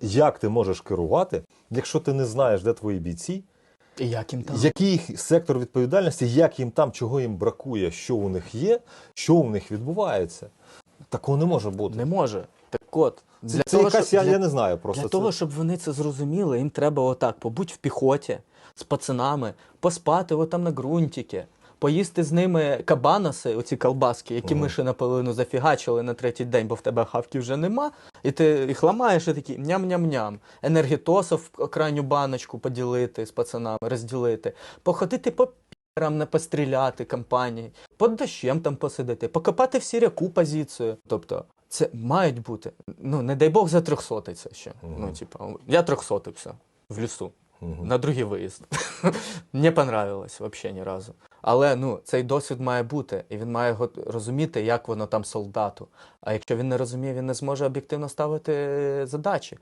Як ти можеш керувати, якщо ти не знаєш, де твої бійці, І як їм там? який їх сектор відповідальності, як їм там, чого їм бракує, що у них є, що у них відбувається? Такого не може бути. Не може. Так от, Це, для це того, якась, щоб, я, для, я не знаю просто. для це... того, щоб вони це зрозуміли, їм треба отак побути в піхоті з пацанами, поспати отам на ґрунтіки, поїсти з ними кабаноси, оці колбаски, які ми ще наполовину зафігачили на третій день, бо в тебе хавків вже нема. І ти їх ламаєш і такі ням-ням-ням. Енергетосов в крайню баночку поділити з пацанами, розділити, походити по пірам, не постріляти компанії, під дощем там посидити, покопати в сіряку позицію. Тобто. Це мають бути. Ну, не дай Бог за трьохсотиться ще. Ну, типа, я трьохсотився в лісу. На другий виїзд. Не понравилось взагалі ні разу. Але ну, цей досвід має бути, і він має розуміти, як воно там солдату. А якщо він не розуміє, він не зможе об'єктивно ставити задачі.